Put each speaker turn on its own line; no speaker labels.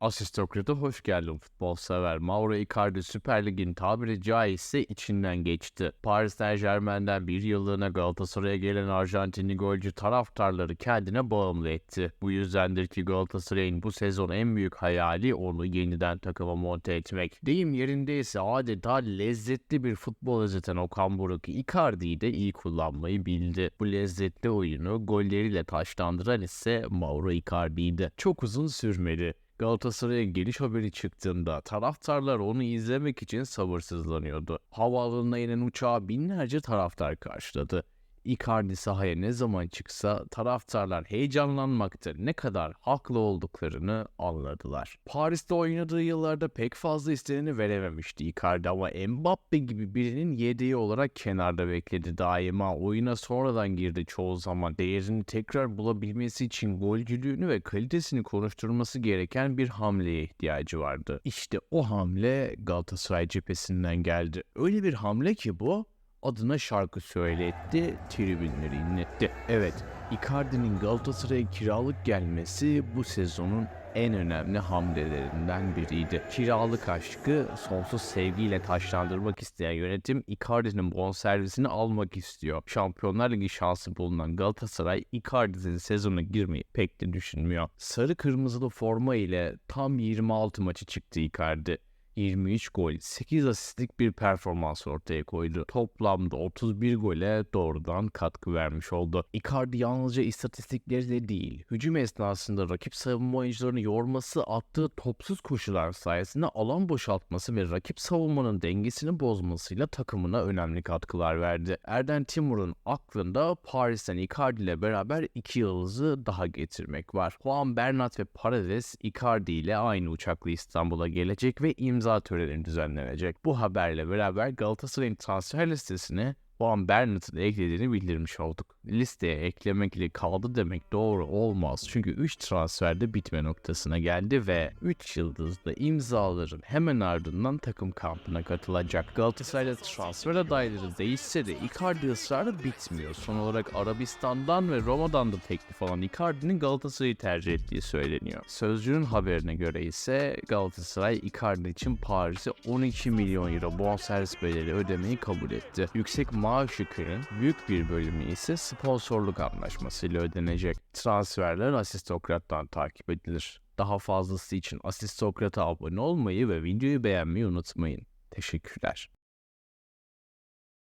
Asistokrat'a hoş geldin futbol sever. Mauro Icardi Süper Lig'in tabiri caizse içinden geçti. Paris Saint Germain'den bir yıllığına Galatasaray'a gelen Arjantinli golcü taraftarları kendine bağımlı etti. Bu yüzdendir ki Galatasaray'ın bu sezon en büyük hayali onu yeniden takıma monte etmek. Deyim yerindeyse adeta lezzetli bir futbol özeten Okan Buruk Icardi'yi de iyi kullanmayı bildi. Bu lezzetli oyunu golleriyle taşlandıran ise Mauro Icardi'ydi. Çok uzun sürmedi. Galatasaray'a geliş haberi çıktığında taraftarlar onu izlemek için sabırsızlanıyordu. Havaalanına inen uçağa binlerce taraftar karşıladı. Icardi sahaya ne zaman çıksa taraftarlar heyecanlanmakta ne kadar haklı olduklarını anladılar. Paris'te oynadığı yıllarda pek fazla isteneni verememişti Icardi ama Mbappe gibi birinin yedeği olarak kenarda bekledi daima. Oyuna sonradan girdi çoğu zaman. Değerini tekrar bulabilmesi için golcülüğünü ve kalitesini konuşturması gereken bir hamleye ihtiyacı vardı. İşte o hamle Galatasaray cephesinden geldi. Öyle bir hamle ki bu adına şarkı söyletti, tribünleri inletti. Evet, Icardi'nin Galatasaray'a kiralık gelmesi bu sezonun en önemli hamlelerinden biriydi. Kiralık aşkı sonsuz sevgiyle taşlandırmak isteyen yönetim Icardi'nin bonservisini almak istiyor. Şampiyonlar Ligi şansı bulunan Galatasaray Icardi'nin sezona girmeyi pek de düşünmüyor. Sarı kırmızılı forma ile tam 26 maçı çıktı Icardi. 23 gol, 8 asistlik bir performans ortaya koydu. Toplamda 31 gole doğrudan katkı vermiş oldu. Icardi yalnızca istatistikleriyle değil, hücum esnasında rakip savunma oyuncularını yorması, attığı topsuz koşular sayesinde alan boşaltması ve rakip savunmanın dengesini bozmasıyla takımına önemli katkılar verdi. Erden Timur'un aklında Paris'ten Icardi ile beraber iki yıldızı daha getirmek var. Juan Bernat ve Paredes Icardi ile aynı uçakla İstanbul'a gelecek ve imza töreni düzenlenecek. Bu haberle beraber Galatasaray'ın transfer listesine Juan Bernat'ı da eklediğini bildirmiş olduk. Listeye eklemek ile kaldı demek doğru olmaz. Çünkü 3 transferde bitme noktasına geldi ve 3 yıldızlı imzaların hemen ardından takım kampına katılacak. Galatasaray'da transfer adayları değişse de Icardi ısrarı bitmiyor. Son olarak Arabistan'dan ve Roma'dan da teklif alan Icardi'nin Galatasaray'ı tercih ettiği söyleniyor. Sözcünün haberine göre ise Galatasaray Icardi için Paris'e 12 milyon euro bonservis bedeli ödemeyi kabul etti. Yüksek maaş yükünün büyük bir bölümü ise sponsorluk anlaşmasıyla ödenecek. Transferler Asistokrat'tan takip edilir. Daha fazlası için Asistokrat'a abone olmayı ve videoyu beğenmeyi unutmayın. Teşekkürler.